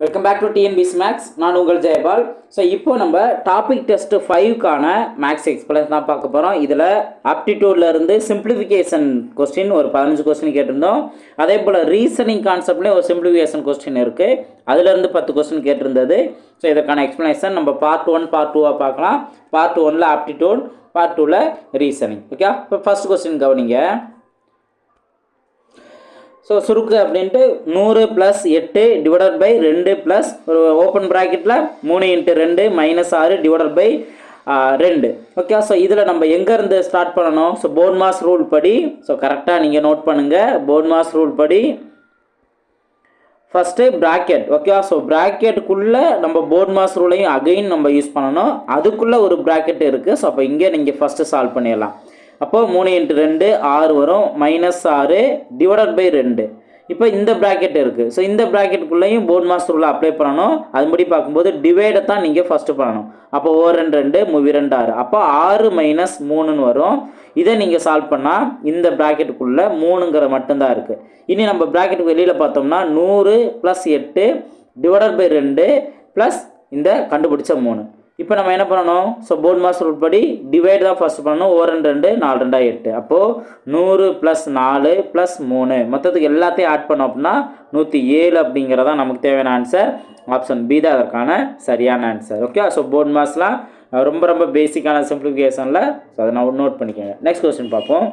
Welcome back to TNPSC maths நான் உங்கள் Jayapal. So இப்போ நம்ம டாபிக் டெஸ்ட் ஃபைவ்க்கான மேக்ஸ் எக்ஸ்பிளன்ஸ் தான் பார்க்க போகிறோம் இதில் ஆப்டிடியூட்லேருந்து சிம்பிளிஃபிகேஷன் கொஸ்டின் ஒரு பதினஞ்சு கொஸ்டின் கேட்டிருந்தோம். அதே போல் ரீசனிங் கான்செப்ட்லேயும் ஒரு சிம்பிளிஃபிகேஷன் கொஸ்டின் இருக்குது அதுலேருந்து பத்து கொஸ்டின் கேட்டிருந்தது. ஸோ இதற்கான எக்ஸ்பிளனேஷன் நம்ம பார்ட் ஒன் பார்ட் டூவாக பார்க்கலாம். பார்ட் ஒனில் ஆப்டிடியூட் பார்ட் டூவில் ரீசனிங் ஓகே இப்போ ஃபர்ஸ்ட் கொஸ்டின் கவனிங்க. ஸோ சுருக்கு அப்படின்ட்டு நூறு ப்ளஸ் எட்டு டிவைடட் பை ரெண்டு ப்ளஸ் ஒரு ஓப்பன் ப்ராக்கெட்டில் மூணு இன்ட்டு ரெண்டு மைனஸ் ஆறு டிவைடட் பை ரெண்டு. ஓகே ஸோ இதில் நம்ம எங்கேருந்து ஸ்டார்ட் பண்ணணும்? ஸோ போன் மாஸ் ரூல் படி. ஸோ கரெக்டாக நீங்கள் நோட் பண்ணுங்கள் போன் மாஸ் ரூல் படி. ஃபஸ்ட்டு ப்ராக்கெட் ஓகே ஸோ ப்ராக்கெட்டுக்குள்ளே நம்ம போர்ட் மாஸ் ரூலையும் அகைன் நம்ம யூஸ் பண்ணணும். அதுக்குள்ளே ஒரு ப்ராக்கெட் இருக்குது ஸோ அப்போ இங்கே நீங்கள் ஃபஸ்ட்டு சால்வ் பண்ணிடலாம். அப்போது மூணு இன்ட்டு ரெண்டு ஆறு வரும் மைனஸ் ஆறு டிவைடட் பை ரெண்டு. இப்போ இந்த ப்ராக்கெட் இருக்குது ஸோ இந்த ப்ராக்கெட்டுக்குள்ளேயும் போர்ட் மாஸ்டர் உள்ள அப்ளை பண்ணணும். அதுபடி பார்க்கும்போது டிவைடை தான் நீங்கள் ஃபஸ்ட்டு பண்ணணும். அப்போ ஓ ரெண்டு ரெண்டு மூவி ரெண்டு ஆறு. அப்போ ஆறு மைனஸ் மூணுன்னு வரும். இதை நீங்கள் சால்வ் பண்ணால் இந்த ப்ராக்கெட்டுக்குள்ளே மூணுங்கிற மட்டும்தான் இருக்குது இனி நம்ம ப்ராக்கெட்டுக்கு வெளியில் பார்த்தோம்னா நூறு ப்ளஸ் எட்டு டிவைடட் பை ரெண்டு ப்ளஸ் இந்த கண்டுபிடிச்ச மூணு. இப்போ நம்ம என்ன பண்ணணும்? ஸோ போர்ட் மாஸ்டர் உட்படி டிவைட் தான் ஃபஸ்ட் பண்ணணும். ஓ ரெண்டு ரெண்டு நாலு ரெண்டா எட்டு. அப்போது நூறு ப்ளஸ் நாலு ப்ளஸ் மூணு. மொத்தத்துக்கு எல்லாத்தையும் ஆட் பண்ணோம் அப்படின்னா நூற்றி ஏழு அப்படிங்கிறதா நமக்கு தேவையான ஆன்சர் ஆப்ஷன் பி தான் அதற்கான சரியான ஆன்சர் ஓகே ஸோ போர்ட் மாஸ்லாம் ரொம்ப ரொம்ப பேசிக்கான சிம்பிளிஃபிகேஷனில் ஸோ அதை நான் நோட் பண்ணிக்கோங்க நெக்ஸ்ட் கொஸ்டின் பார்ப்போம்.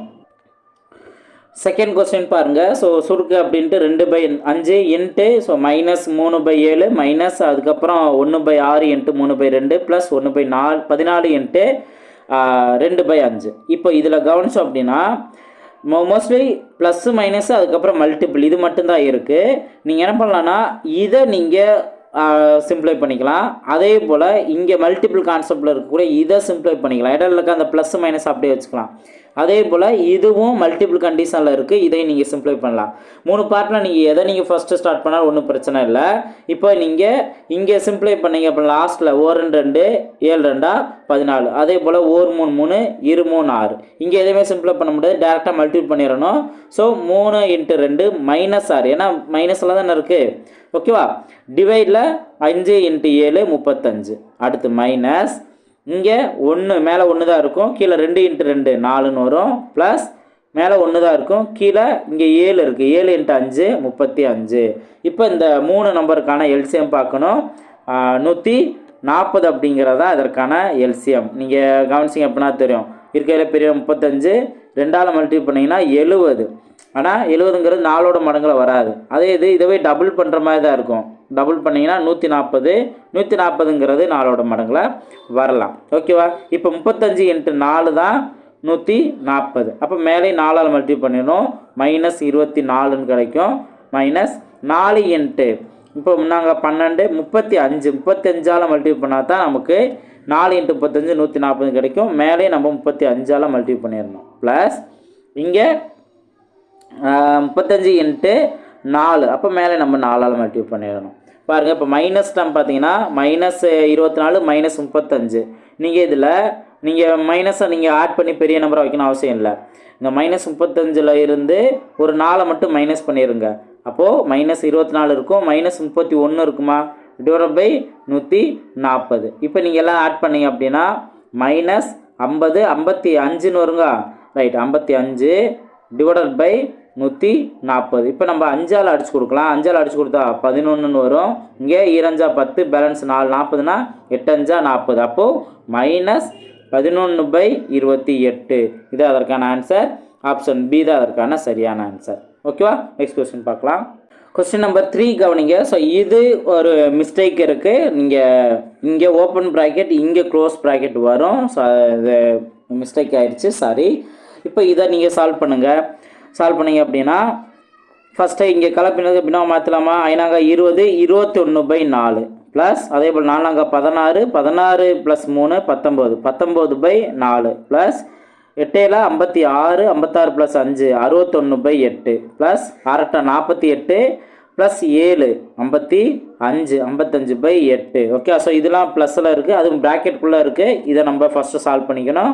செகண்ட் கொஸ்டின் பாருங்கள் ஸோ சுருக்கு அப்படின்ட்டு ரெண்டு பை அஞ்சு இன்ட்டு ஸோ மைனஸ் மூணு பை ஏழு மைனஸ் அதுக்கப்புறம் ஒன்று பை ஆறு இன்ட்டு மூணு பை ரெண்டு ப்ளஸ் ஒன்று பை நாலு பதினாலு இன்ட்டு ரெண்டு பை அஞ்சு. இப்போ இதில் கவனிச்சோம் அப்படின்னா மோ மோஸ்ட்லி ப்ளஸ்ஸு மைனஸ் அதுக்கப்புறம் மல்டிபிள் இது மட்டும்தான் இருக்குது நீங்கள் என்ன பண்ணலான்னா இதை நீங்கள் சிம்ப்ளை பண்ணிக்கலாம். அதே போல் இங்கே மல்டிபிள் கான்செப்டில் இருக்கக்கூடிய இதை சிம்ப்ளை பண்ணிக்கலாம். இடம் இருக்க அந்த ப்ளஸ் மைனஸ் அப்படியே வச்சுக்கலாம். அதே போல் இதுவும் மல்டிபிள் கண்டிஷனில் இருக்குது இதை நீங்கள் சிம்ப்ளை பண்ணலாம். மூணு பார்ட்டில் நீங்கள் எதை நீங்கள் ஃபஸ்ட்டு ஸ்டார்ட் பண்ணாலும் ஒன்றும் பிரச்சனை இல்லை. இப்போ நீங்கள் இங்கே சிம்ப்ளை பண்ணீங்க அப்போ லாஸ்ட்டில் ஓர் ரெண்டு ரெண்டு ஏழு ரெண்டா பதினாலு. அதே போல் ஓர் மூணு மூணு இரு மூணு ஆறு. இங்கே எதுவுமே சிம்ப்ளை பண்ண முடியாது. டேரெக்டாக மல்டிபிள் பண்ணிடணும். ஸோ மூணு இன்ட்டு ரெண்டு மைனஸ் ஆறு. ஏன்னா மைனஸில் தானே இருக்குது ஓகேவா டிவைடில் அஞ்சு இன்ட்டு ஏழு முப்பத்தஞ்சு. அடுத்து மைனஸ் இங்கே ஒன்று மேலே ஒன்று தான் இருக்கும். கீழே ரெண்டு இன்ட்டு ரெண்டு நாலுன்னு வரும். ப்ளஸ் மேலே ஒன்று தான் இருக்கும். கீழே இங்கே ஏழு இருக்குது ஏழு இன்ட்டு அஞ்சு முப்பத்தி அஞ்சு. இப்போ இந்த மூணு நம்பருக்கான எல்சிஎம் பார்க்கணும். நூற்றி நாற்பது அப்படிங்கிறதா இதற்கான எல்சிஎம் நீங்கள் கவனிச்சிங்க அப்படின்னா தெரியும். இருக்கையில் பெரிய முப்பத்தஞ்சு ரெண்டால் மல்டிபிள் பண்ணிங்கன்னா எழுபது ஆனால் எழுபதுங்கிறது நாலோட மடங்கில் வராது. அதே இது இதுவே டபுள் பண்ணுற மாதிரி தான் இருக்கும். டபுள் பண்ணிங்கன்னா நூற்றி நாற்பது நூற்றி நாற்பதுங்கிறது நாலோட மடங்கில் வரலாம். ஓகேவா இப்போ முப்பத்தஞ்சு இன்ட்டு நாலு தான் நூற்றி நாற்பது அப்போ மேலே நாலால் மல்டிபிள் பண்ணிடணும். மைனஸ் இருபத்தி நாலுன்னு கிடைக்கும். மைனஸ் நாலு இன்ட்டு இப்போ நாங்கள் பன்னெண்டு முப்பத்தி அஞ்சு முப்பத்தஞ்சால் மல்டிபிள் பண்ணால் தான் நமக்கு நாலு இன்ட்டு முப்பத்தஞ்சு நூற்றி நாற்பது கிடைக்கும். மேலே நம்ம முப்பத்தி அஞ்சால் மல்டிபிள் பண்ணிடணும். ப்ளஸ் இங்கே முப்பத்தஞ்சு இன்ட்டு நாலு. அப்போ மேலே நம்ம நாலால் மல்டிபிள் பண்ணிடணும். பாருங்கள் இப்போ மைனஸ் டம் பார்த்தீங்கன்னா மைனஸ் இருபத்தி நாலு மைனஸ் முப்பத்தஞ்சு. நீங்கள் இதில் நீங்கள் மைனஸை நீங்கள் ஆட் பண்ணி பெரிய நம்பரை வைக்கணும் அவசியம் இல்லை. இந்த மைனஸ் முப்பத்தஞ்சில் இருந்து ஒரு நாலை மட்டும் மைனஸ் பண்ணிடுங்க அப்போது மைனஸ் இருபத்தி நாலு இருக்கும் மைனஸ் முப்பத்தி ஒன்று இருக்குமா? டிவைட் பை நூற்றி நாற்பது இப்போ நீங்கள் எல்லாம் ஆட் பண்ணீங்க அப்படின்னா மைனஸ் ஐம்பது ஐம்பத்தி அஞ்சுன்னு வருங்க. ரைட் ஐம்பத்தி அஞ்சு டிவைடட் பை நூற்றி நாற்பது இப்போ நம்ம அஞ்சால் அடிச்சு கொடுக்கலாம். அஞ்சால் அடிச்சு கொடுத்தா பதினொன்றுன்னு வரும். இங்கே ஈரஞ்சா பத்து பேலன்ஸ் நாலு நாற்பதுனா எட்டஞ்சா நாற்பது. அப்போது மைனஸ் பதினொன்று பை இருபத்தி எட்டு. இது அதற்கான ஆன்சர் ஆப்ஷன் பி தான் அதற்கான சரியான ஆன்சர் ஓகேவா நெக்ஸ்ட் கொஸ்டின் பார்க்கலாம். கொஸ்டின் நம்பர் த்ரீ கவனிங்க. ஸோ இது ஒரு மிஸ்டேக் இருக்குது நீங்கள் இங்கே ஓப்பன் ப்ராக்கெட் இங்கே க்ளோஸ் ப்ராக்கெட் வரும். ஸோ இது மிஸ்டேக் ஆயிடுச்சு. சாரி இப்போ இதை நீங்கள் சால்வ் பண்ணுங்கள் சால்வ் பண்ணீங்க அப்படின்னா ஃபஸ்ட்டு இங்கே கலப்பினது அப்படின்னா மாற்றலாமா ஐநாங்க இருபது இருபத்தி ஒன்று பை நாலு. ப்ளஸ் அதே போல் நாலாங்க பதினாறு பதினாறு ப்ளஸ் மூணு பத்தொம்போது. பத்தொம்போது பை நாலு. ப்ளஸ் எட்டேல ஐம்பத்தி ஆறு ஐம்பத்தாறு ப்ளஸ் அஞ்சு அறுபத்தொன்று பை எட்டு. ப்ளஸ் அரட்டை நாற்பத்தி எட்டு ப்ளஸ் ஏழு ஐம்பத்தி அஞ்சு ஐம்பத்தஞ்சு பை எட்டு. ஓகே ஸோ இதெல்லாம் ப்ளஸ்ஸில் இருக்குது அதுவும் ப்ராக்கெட்டுக்குள்ளே இருக்குது இதை நம்ம ஃபஸ்ட்டு சால்வ் பண்ணிக்கணும்.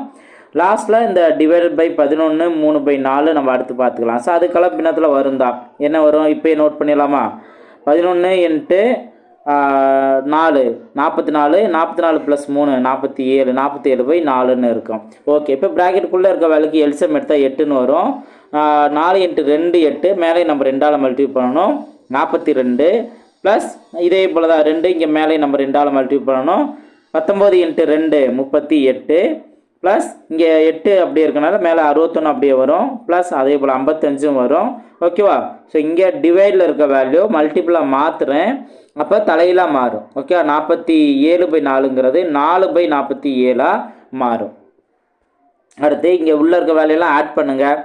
லாஸ்ட்டில் இந்த டிவைடட் பை பதினொன்று மூணு பை நாலு நம்ம அடுத்து பார்த்துக்கலாம். ஸோ அதுக்கெல்லாம் பின்னத்தில் வரும் தான் என்ன வரும்? இப்போயே நோட் பண்ணிடலாமா? பதினொன்று என்ட்டு நாலு நாற்பத்தி நாலு. நாற்பத்தி நாலு ப்ளஸ் மூணு நாற்பத்தி ஏழு. நாற்பத்தி ஏழு பை நாலுன்னு இருக்கும். ஓகே இப்போ ப்ராக்கெட்டுக்குள்ளே இருக்க வேலைக்கு எல்சிஎம் எடுத்தால் எட்டுன்னு வரும். நாலு இன்ட்டு ரெண்டு எட்டு மேலே நம்ம ரெண்டால் மல்டிப்ளை பண்ணணும். நாற்பத்தி ரெண்டு ப்ளஸ் இதே போல் தான் ரெண்டு இங்கே மேலே நம்ம ரெண்டால் மல்டிப்ளை பண்ணணும். பத்தொம்போது இன்ட்டு ரெண்டு முப்பத்தி எட்டு. ப்ளஸ் இங்கே எட்டு அப்படி இருக்கனால மேலே அறுபத்தொன்று அப்படியே வரும். ப்ளஸ் அதே போல் ஐம்பத்தஞ்சும் வரும். ஓகேவா ஸோ இங்கே டிவைடில் இருக்க வேல்யூ மல்டிப்புளாக மாற்றுறேன் அப்போ தலையிலாக மாறும். ஓகே நாற்பத்தி ஏழு பை நாலுங்கிறது நாலு பை நாற்பத்தி ஏழாக மாறும். அடுத்து இங்கே உள்ளே இருக்க வேலையெல்லாம் ஆட் பண்ணுங்கள்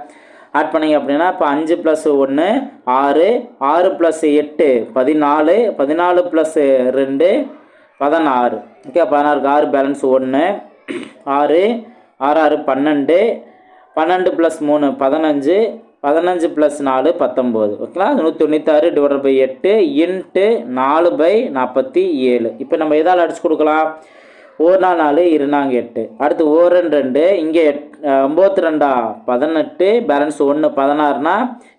ஆட் பண்ணிங்க அப்படின்னா இப்போ அஞ்சு ப்ளஸ் ஒன்று ஆறு. ஆறு ப்ளஸ் எட்டு பதினாலு. பதினாலு ப்ளஸ் ரெண்டு பதினாறு. ஓகே பதினாறுக்கு ஆறு பேலன்ஸ் ஒன்று ஆறு ஆறு ஆறு பன்னெண்டு. பன்னெண்டு ப்ளஸ் மூணு பதினஞ்சு. பதினஞ்சு ப்ளஸ் நாலு பத்தொம்போது. ஓகேங்களா? நூற்றி தொண்ணூத்தாறு டிவைட் பை எட்டு இன்ட்டு நாலு பை நாற்பத்தி ஏழு. இப்போ நம்ம எதால் அடிச்சு கொடுக்கலாம். ஒரு நாள் நாலு இருநாங்க எட்டு. அடுத்து ஓரன் ரெண்டு இங்கே எட் ஒம்பத்தி ரெண்டா பதினெட்டு பேலன்ஸ் ஒன்று பதினாறுனா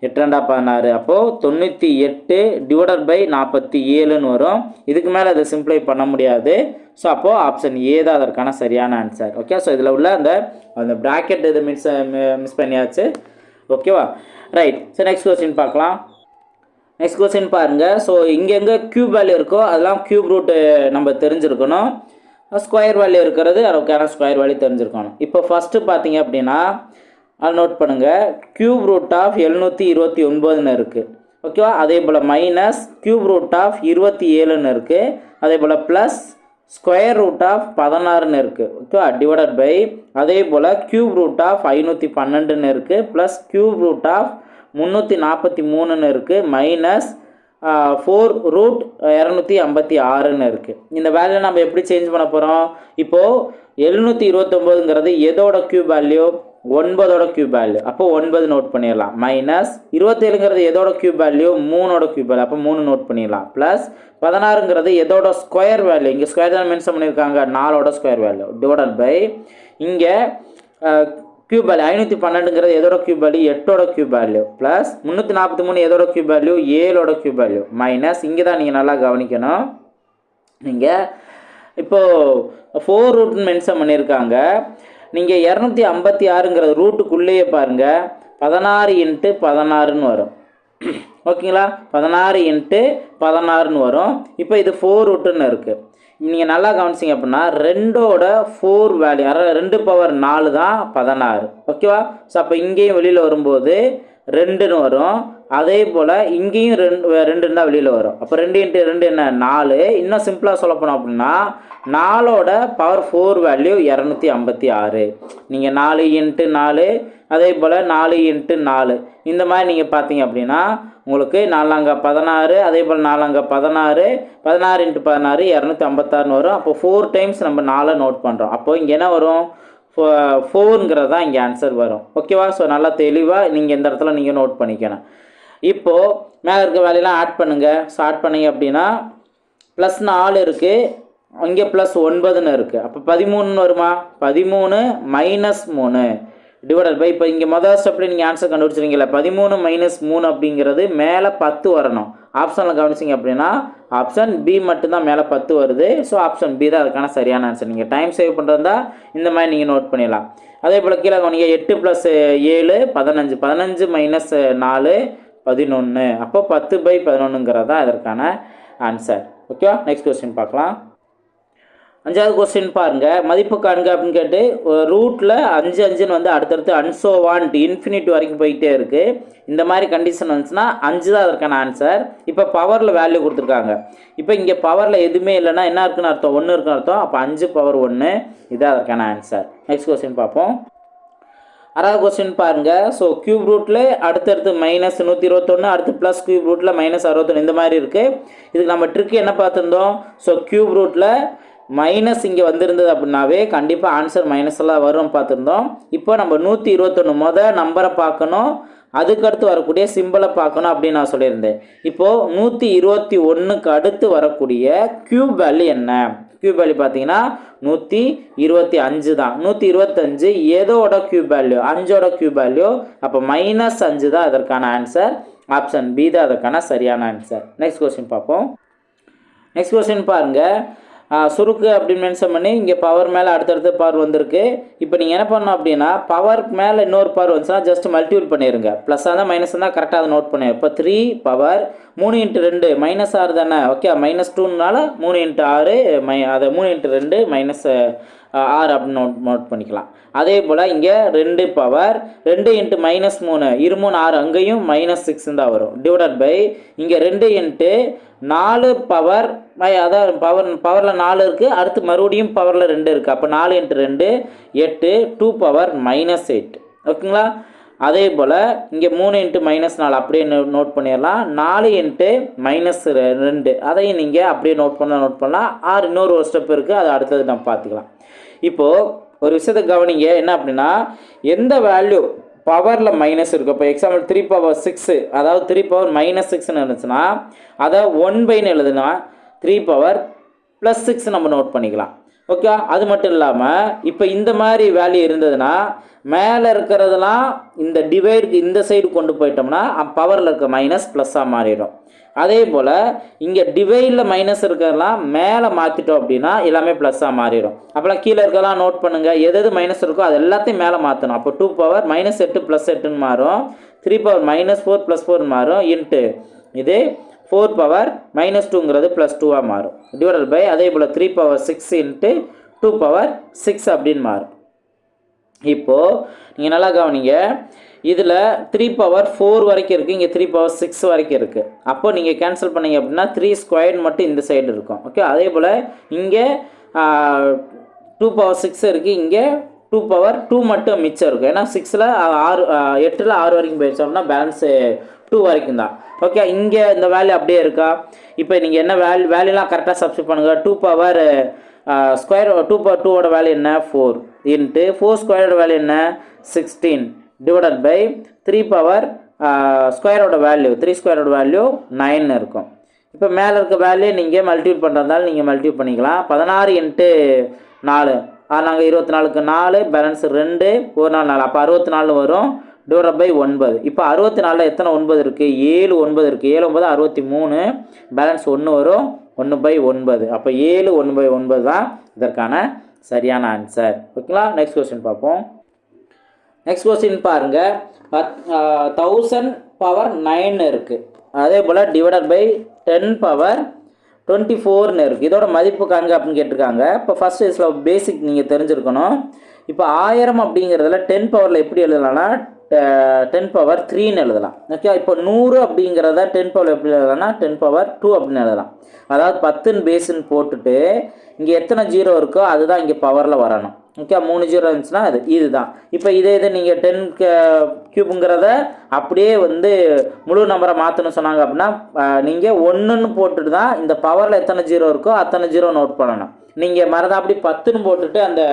எட்டு ரெண்டா பதினாறு. அப்போது தொண்ணூற்றி எட்டு டிவைடட் பை நாற்பத்தி ஏழுன்னு வரும். இதுக்கு மேலே அதை சிம்ப்ளை பண்ண முடியாது. ஸோ அப்போது ஆப்ஷன் ஏ தான் அதற்கான சரியான ஆன்சர் ஓகே ஸோ இதில் உள்ள அந்த அந்த ப்ராக்கெட் இது மிஸ் மிஸ் பண்ணியாச்சு. ஓகேவா ரைட் சரி நெக்ஸ்ட் கொஸ்டின் பார்க்கலாம். நெக்ஸ்ட் கொஸ்டின் பாருங்கள் ஸோ இங்கெங்கே க்யூப் வேல்யூ இருக்கோ அதெல்லாம் க்யூப் ரூட்டு நம்ம தெரிஞ்சிருக்கணும். ஸ்கொயர் வேல்யூ இருக்கிறது அதுக்கான ஸ்கொயர் வேல்யூ தெரிஞ்சிருக்கணும். இப்போ ஃபஸ்ட்டு பார்த்தீங்க அப்படின்னா அதை நோட் பண்ணுங்கள் க்யூப் ரூட் ஆஃப் எழுநூற்றி இருபத்தி ஒன்பதுன்னு இருக்குது ஓகேவா அதே போல் மைனஸ் க்யூப் ரூட் ஆஃப் இருபத்தி ஏழுன்னு இருக்குது அதே போல் ப்ளஸ் ஸ்கொயர் ரூட் ஆஃப் பதினாறுன்னு இருக்குது ஓகேவா டிவைடட் பை அதே போல் க்யூப் ரூட் ஆஃப் ஐநூற்றி பன்னெண்டுன்னு இருக்குது ப்ளஸ் க்யூப் ரூட் ஆஃப் முந்நூற்றி நாற்பத்தி மூணுன்னு இருக்குது மைனஸ் ஃபோர் ரூட் இரநூத்தி ஐம்பத்தி ஆறுன்னு இருக்குது இந்த வேல்யூ நம்ம எப்படி சேஞ்ச் பண்ண போகிறோம் இப்போது எழுநூற்றி இருபத்தொம்போதுங்கிறது எதோட க்யூப் வேல்யூ ஒன்பதோட க்யூப் வேல்யூ அப்போ ஒன்பது நோட் பண்ணிடலாம். மைனஸ் இருபத்தேழுங்கிறது எதோட க்யூப் வேல்யூ மூணோட க்யூப் வேல்யூ அப்போ மூணு நோட் பண்ணிடலாம். ப்ளஸ் பதினாறுங்கிறது எதோட ஸ்கொயர் வேல்யூ இங்கே ஸ்கொயர் தான் மென்ஷன் பண்ணியிருக்காங்க. நாலோட ஸ்கொயர் வேல்யூ டிவைடட் பை இங்கே கியூப் வேல்யூ ஐநூற்றி பன்னெண்டுங்கிறது எதோட கியூப் வேல்யூ எட்டோட கியூப் வேல்யூ ப்ளஸ் முந்நூற்றி நாற்பத்தி மூணு எதோட கியூப் வேல்யூ ஏழோட கியூப் வேல்யூ மைனஸ் இங்கே தான் நீங்கள் நல்லா கவனிக்கணும். நீங்கள் இப்போது ஃபோர் ரூட்னு மென்ஷன் பண்ணியிருக்காங்க. நீங்கள் இரநூத்தி ஐம்பத்தி ஆறுங்கிற ரூட்டுக்குள்ளேயே பாருங்கள் பதினாறு இன்ட்டு பதினாறுன்னு வரும். ஓகேங்களா? பதினாறு இன்ட்டு பதினாறுன்னு வரும். இப்போ இது ஃபோர் ரூட்டுன்னு இருக்குது நீங்கள் நல்லா கவனிச்சிங்க அப்படின்னா ரெண்டோட ஃபோர் வேல்யூ அதாவது ரெண்டு பவர் நாலு தான் பதினாறு. ஓகேவா ஸோ அப்போ இங்கேயும் வெளியில் வரும்போது ரெண்டுன்னு வரும். அதே போல் இங்கேயும் ரெண்டு ரெண்டு தான் வெளியில் வரும். அப்போ ரெண்டு இன்ட்டு ரெண்டு என்ன? நாலு. இன்னும் சிம்பிளாக சொல்ல போனோம் அப்படின்னா நாலோட பவர் ஃபோர் வேல்யூ இரநூத்தி ஐம்பத்தி ஆறு. நீங்கள் நாலு இன்ட்டு நாலு அதே போல் நாலு இன்ட்டு நாலு. இந்த மாதிரி நீங்கள் பார்த்தீங்க அப்படின்னா உங்களுக்கு நாலாங்க பதினாறு அதே போல் நாலாங்க பதினாறு பதினாறு இன்ட்டு பதினாறு இரநூத்தி ஐம்பத்தாறுன்னு வரும். அப்போ ஃபோர் டைம்ஸ் நம்ம நாலை நோட் பண்ணுறோம் அப்போ இங்கே என்ன வரும்? ஃபோருங்கிறது தான் இங்கே ஆன்சர் வரும். ஓகேவா ஸோ நல்லா தெளிவாக நீங்கள் இந்த இடத்துல நீங்கள் நோட் பண்ணிக்கணும். இப்போது மேலே இருக்க வேலையெல்லாம் ஆட் பண்ணுங்கள் ஸோ ஆட் பண்ணீங்க அப்படின்னா ப்ளஸ் நாலு இருக்குது இங்கே ப்ளஸ் ஒன்பதுன்னு இருக்குது அப்போ பதிமூணுன்னு வருமா? பதிமூணு மைனஸ் மூணு. டிவைடட் பை இப்போ இங்கே மொதல் ஸ்டெப்பில் நீங்கள் ஆன்சர் கண்டுபிடிச்சிருக்கீங்களா பதிமூணு மைனஸ் மூணு அப்படிங்கிறது மேலே பத்து வரணும். ஆப்ஷனில் கவனிச்சிங்க அப்படின்னா ஆப்ஷன் பி மட்டும்தான் மேலே பத்து வருது. ஸோ ஆப்ஷன் பி தான் அதுக்கான சரியான ஆன்சர் நீங்கள் டைம் சேவ் பண்ணுறதா இந்த மாதிரி நீங்கள் நோட் பண்ணிடலாம். அதே போல் கீழே கவனிங்க எட்டு ப்ளஸ் ஏழு பதினஞ்சு. பதினஞ்சு மைனஸ் நாலு பதினொன்று அப்போ பத்து பை பதினொன்றுங்கிறது தான் இதற்கான ஆன்சர் ஓகேவா நெக்ஸ்ட் கொஸ்டின் பார்க்கலாம். அஞ்சாவது கொஸ்டின் பாருங்க. மதிப்பு காண்க அப்படின்னு கேட்டு ரூட்டில் அஞ்சு அஞ்சுன்னு வந்து அடுத்தடுத்து அன்சோவான் இன்ஃபினிட் வரைக்கும் போயிட்டே இருக்கு. இந்த மாதிரி கண்டிஷன் வந்துச்சுன்னா அஞ்சு தான் அதற்கான ஆன்சர் இப்போ பவரில் வேல்யூ கொடுத்துருக்காங்க. இப்போ இங்கே பவரில் எதுவுமே இல்லைன்னா என்ன இருக்குன்னு அர்த்தம்? ஒன்று இருக்குன்னு அர்த்தம். அப்போ அஞ்சு பவர் ஒன்று இதுதான் அதற்கான ஆன்சர் நெக்ஸ்ட் கொஸ்டின் பார்ப்போம். ஆறாவது கொஸ்டின் பாருங்க. ஸோ கியூப் ரூட்டில் அடுத்தடுத்து மைனஸ் நூற்றி இருபத்தொன்று அடுத்து ப்ளஸ் கியூப் ரூட்டில் மைனஸ் அறுபத்தொன்று இந்த மாதிரி இருக்குது இதுக்கு நம்ம ட்ரிக் என்ன பார்த்துருந்தோம்? ஸோ கியூப் ரூட்டில் மைனஸ் இங்கே வந்திருந்தது அப்படின்னாவே கண்டிப்பாக ஆன்சர் மைனஸ் எல்லாம் வரும் பார்த்துருந்தோம். இப்போ நம்ம நூற்றி இருபத்தொன்று மொதல் நம்பரை பார்க்கணும். அதுக்கடுத்து வரக்கூடிய சிம்பிளை பார்க்கணும் அப்படின்னு நான் சொல்லியிருந்தேன். இப்போது நூற்றி இருபத்தி ஒன்றுக்கு அடுத்து வரக்கூடிய கியூப் வேல்யூ என்ன? கியூப் வேல்யூ பார்த்தீங்கன்னா நூற்றி இருபத்தி அஞ்சு தான். நூற்றி இருபத்தஞ்சு எதோட கியூப் வேல்யூ அஞ்சோட கியூப் வேல்யூ அப்போ மைனஸ் அஞ்சு தான் அதற்கான ஆன்சர் ஆப்ஷன் பி தான் அதற்கான சரியான ஆன்சர் நெக்ஸ்ட் கொஸ்டின் பார்ப்போம். நெக்ஸ்ட் கொஸ்டின் பாருங்கள் சுருக்கு அப்படின்னு மென்ஷன் பண்ணி இங்கே பவர் மேலே அடுத்தடுத்து பவர் வந்திருக்கு. இப்போ நீங்கள் என்ன பண்ணணும் அப்படின்னா பவருக்கு மேலே இன்னொரு பவர் வந்துச்சுன்னா ஜஸ்ட் மல்டிபிள் பண்ணிடுங்க ப்ளஸ் தான் மைனஸ் தான் கரெக்டாக அதை நோட் பண்ணி இப்போ த்ரீ பவர் மூணு இன்ட்டு ரெண்டு மைனஸ் ஆறு தானே? ஓகே மைனஸ் டூனால மூணு இன்ட்டு ஆறு மை அதை மூணு இன்ட்டு ரெண்டு மைனஸ் ஆறு அப்படின்னு நோட் நோட் பண்ணிக்கலாம். அதே போல் இங்கே ரெண்டு பவர் ரெண்டு இன்ட்டு மைனஸ் மூணு இருமூணு ஆறு அங்கேயும் மைனஸ் சிக்ஸ் தான் வரும். டிவைடட் பை இங்கே ரெண்டு இன்ட்டு நாலு பவர் அதான் பவர் பவரில் நாலு இருக்குது அடுத்து மறுபடியும் பவரில் ரெண்டு இருக்குது அப்போ நாலு இன்ட்டு ரெண்டு எட்டு டூ பவர் மைனஸ் எயிட் ஓகேங்களா? அதே போல் இங்கே மூணு இன்ட்டு மைனஸ் நாலு அப்படியே நோட் பண்ணிடலாம். நாலு இன்ட்டு மைனஸ் ரெண்டு. அதையும் நீங்கள் அப்படியே நோட் பண்ணால் நோட் பண்ணலாம். ஆறு இன்னொரு ஒரு ஸ்டெப் இருக்குது அது அடுத்தது நம்ம பார்த்துக்கலாம். இப்போது ஒரு விஷயத்தை கவனிங்க. என்ன அப்படின்னா எந்த வேல்யூ பவரில் மைனஸ் இருக்கும் இப்போ எக்ஸாம்பிள் த்ரீ பவர் சிக்ஸு அதாவது த்ரீ பவர் மைனஸ் சிக்ஸ்னு இருந்துச்சுன்னா அதை ஒன் பைன்னு எழுதுனா த்ரீ பவர் ப்ளஸ் சிக்ஸ் நம்ம நோட் பண்ணிக்கலாம். ஓகே அது மட்டும் இல்லாமல் இப்போ இந்த மாதிரி வேல்யூ இருந்ததுன்னா மேலே இருக்கிறதெல்லாம் இந்த டிவைடுக்கு இந்த சைடு கொண்டு போயிட்டோம்னா பவரில் இருக்க மைனஸ் ப்ளஸ்ஸாக மாறிடும். அதே போல் இங்கே டிவைடில் மைனஸ் இருக்கிறதெல்லாம் மேலே மாற்றிட்டோம் அப்படின்னா எல்லாமே ப்ளஸ்ஸாக மாறிடும். அப்போலாம் கீழே இருக்கலாம் நோட் பண்ணுங்கள் எது எது மைனஸ் இருக்கோ அது எல்லாத்தையும் மேலே மாற்றணும் அப்போ டூ பவர் மைனஸ் எட்டு ப்ளஸ் எட்டுன்னு மாறும். Three power minus four plus ஃபோர்னு மாறும். இன்ட்டு இது ஃபோர் பவர் மைனஸ் டூங்கிறது ப்ளஸ் டூவாக மாறும். டிவைடட் பை அதே போல் three power six into two power six அப்படின்னு மாறும். இப்போது நீங்கள் நல்லா கவனிங்க. இதில் த்ரீ பவர் ஃபோர் வரைக்கும் இருக்குது இங்கே த்ரீ பவர் சிக்ஸ் வரைக்கும் இருக்குது அப்போ நீங்கள் கேன்சல் பண்ணீங்க அப்படின்னா த்ரீ ஸ்கொயர் மட்டும் இந்த சைடு இருக்கும். ஓகே அதே போல் இங்கே டூ பவர் சிக்ஸ் இருக்குது இங்கே டூ பவர் டூ மட்டும் மிச்சம் இருக்கும் ஏன்னா சிக்ஸில் ஆறு எட்டில் ஆறு வரைக்கும் போயிடுச்சு அப்படின்னா பேலன்ஸு டூ வரைக்கும் தான் ஓகே இங்கே இந்த வேல்யூ அப்படியே இருக்கா? இப்போ நீங்கள் என்ன வேல்யூ வேல்யூலாம் கரெக்டாக சப்ஸ்டியூட் பண்ணுங்கள் two power square two power டூவோட வேல்யூ என்ன? ஃபோர் இன்ட்டு ஃபோர் ஸ்கொயரோட வேல்யூ என்ன? Sixteen divided by three power ஸ்கொயரோட வேல்யூ த்ரீ ஸ்கொயரோட வேல்யூ நைன் இருக்கும். இப்போ மேலே இருக்க வேல்யூ நீங்கள் மல்டிபிள் பண்ணுறதால நீங்கள் மல்டிபிள் பண்ணிக்கலாம். பதினாறு இன்ட்டு நாலு. நாங்கள் இருபத்தி நாலுக்கு நாலு பேலன்ஸ் ரெண்டு ஒரு நாள் நாலு. அப்போ அறுபத்தி நாலு வரும். டிவைட் பை ஒன்பது. இப்போ அறுபத்தி நாலில் எத்தனை ஒன்பது இருக்குது ஏழு ஒன்பது இருக்குது ஏழு ஒன்பது அறுபத்தி மூணு பேலன்ஸ் ஒன்று வரும். ஒன்று பை ஒன்பது. அப்போ ஏழு ஒன்று பை ஒன்பது தான் இதற்கான சரியான ஆன்சர் ஓகேங்களா? நெக்ஸ்ட் கொஸ்டின் பார்ப்போம். நெக்ஸ்ட் கொஸ்டின் பாருங்க. தௌசண்ட் பவர் நைன் இருக்குது அதே போல் divided by ten power twenty ஃபோர்னு இருக்குது இதோட மதிப்பு காண்க அப்படின்னு கேட்டிருக்காங்க. இப்போ ஃபஸ்ட் இதில் பேசிக் நீங்கள் தெரிஞ்சிருக்கணும். இப்போ ஆயிரம் அப்படிங்கிறதுல டென் பவரில் எப்படி எழுதலாம்னா டென் பவர் த்ரீன்னு எழுதலாம். ஓகே இப்போ நூறு அப்படிங்கிறத டென் பவர் எப்படி எழுதலாம்னா டென் பவர் டூ அப்படின்னு எழுதலாம். அதாவது பத்துன்னு பேஸுன்னு போட்டுட்டு இங்கே எத்தனை ஜீரோ இருக்கோ அதுதான் இங்கே பவரில் வரணும். ஓகே மூணு ஜீரோ இருந்துச்சுன்னா அது இதுதான். இப்போ இதே இது நீங்கள் டென் க்யூபுங்கிறத அப்படியே வந்து முழு நம்பரை மாற்றணும் சொன்னாங்க அப்படின்னா நீங்கள் ஒன்றுன்னு போட்டுட்டு தான் இந்த பவரில் எத்தனை ஜீரோ இருக்கோ அத்தனை ஜீரோ நோட் பண்ணணும். நீங்கள் மறந்தாப்படி பத்துன்னு போட்டுட்டு அந்த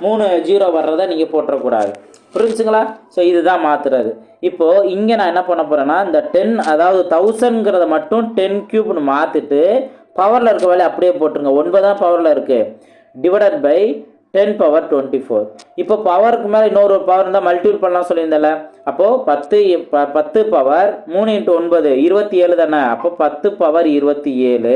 மூணு ஜீரோ வர்றதை நீங்கள் போட்டுறக்கூடாது. புரிஞ்சுங்களா? ஸோ இதுதான் மாற்றுறது இப்போது இங்கே நான் என்ன பண்ண போகிறேன்னா இந்த டென் அதாவது தௌசண்ட்ங்கிறத மட்டும் டென் க்யூப்னு மாற்றிட்டு பவரில் இருக்க வேலையை அப்படியே போட்டுருங்க. ஒன்பதாம் பவரில் இருக்குது divided by ten power twenty four இப்போ பவருக்கு மேலே இன்னொரு பவர் இருந்தால் மல்டிபிள் பண்ணலாம் சொல்லியிருந்தேன்ல. அப்போது பத்து ப- பத்து பவர் மூணு இன்ட்டு ஒன்பது இருபத்தி ஏழு தானே? அப்போ பத்து பவர் இருபத்தி ஏழு.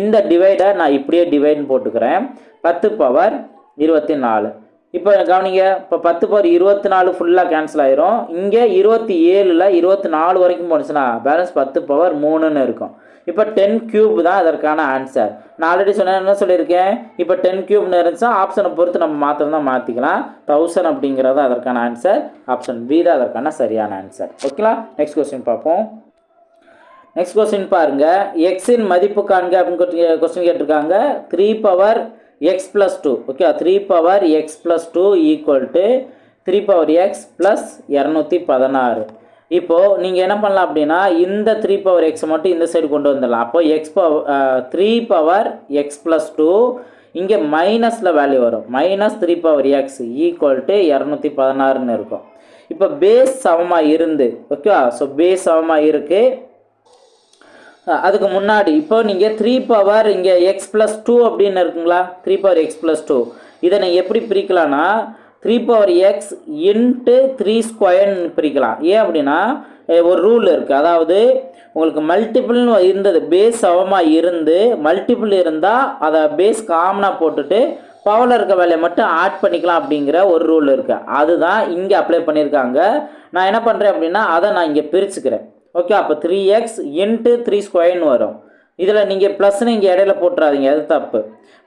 இந்த டிவைடை நான் இப்படியே டிவைட்னு போட்டுக்கிறேன். பத்து பவர் இருபத்தி நாலு இப்போ கவனிங்க இப்போ பத்து பவர் இருபத்தி நாலு ஃபுல்லாக கேன்சல் ஆயிரும். இங்கே இருபத்தி ஏழில் இருபத்தி நாலு வரைக்கும் போணுச்சுன்னா பேலன்ஸ் பத்து பவர் மூணுன்னு இருக்கும். இப்போ டென் கியூப் தான் அதற்கான ஆன்சர் நான் ஆல்ரெடி சொன்னேன் என்ன சொல்லியிருக்கேன்? இப்போ டென் கியூப்னு இருந்துச்சா ஆப்ஷனை பொறுத்து நம்ம மாத்திரம் தான் மாற்றிக்கலாம் தௌசண்ட் அப்படிங்கிறது அதற்கான ஆன்சர் ஆப்ஷன் பி தான் அதற்கான சரியான ஆன்சர் ஓகேங்களா நெக்ஸ்ட் கொஸ்டின் பார்ப்போம். நெக்ஸ்ட் கொஸ்டின் பாருங்க. எக்ஸின் மதிப்பு காண்க அப்படின்னு கொஸ்டின் கேட்டிருக்காங்க. Three power x plus two okay three power x plus two equal to three power x plus இரநூத்தி பதினாறு. இப்போது நீங்கள் என்ன பண்ணலாம் அப்படின்னா இந்த த்ரீ பவர் எக்ஸ் மட்டும் இந்த சைடு கொண்டு வந்துடலாம். அப்போ x power three power x plus two இங்கே மைனஸில் வேல்யூ வரும். Minus three power x equal to இரநூத்தி பதினாறுன்னு இருக்கும். இப்போ பேஸ் சமமாக இருந்து ஓகேவா ஸோ பேஸ் சமமாக இருக்குது அதுக்கு முன்னாடி. இப்போ நீங்கள் த்ரீ பவர் இங்கே எக்ஸ் ப்ளஸ் டூ அப்படின்னு இருக்குங்களா? Three power x plus two இதை நீங்கள் எப்படி பிரிக்கலாம்னா three power x into three ஸ்கொயர்னு பிரிக்கலாம். ஏன் அப்படின்னா ஒரு ரூல் இருக்குது அதாவது உங்களுக்கு மல்டிபிள்னு இருந்தது பேஸ் சமமாக இருந்து மல்டிபிள் இருந்தால் அதை பேஸ் காமனாக போட்டுட்டு பவரில் இருக்க வேலையை மட்டும் ஆட் பண்ணிக்கலாம் அப்படிங்கிற ஒரு ரூல் இருக்குது அதுதான் இங்கே அப்ளை பண்ணியிருக்காங்க. நான் என்ன பண்ணுறேன் அப்படின்னா அதை நான் இங்கே பிரிச்சுக்கிறேன். ஓகே அப்போ த்ரீ எக்ஸ் இன்ட்டு த்ரீ ஸ்கொயர்னு வரும். இதில் நீங்கள் ப்ளஸ்னு இங்கே இடையில போட்டுறாதீங்க அது தப்பு.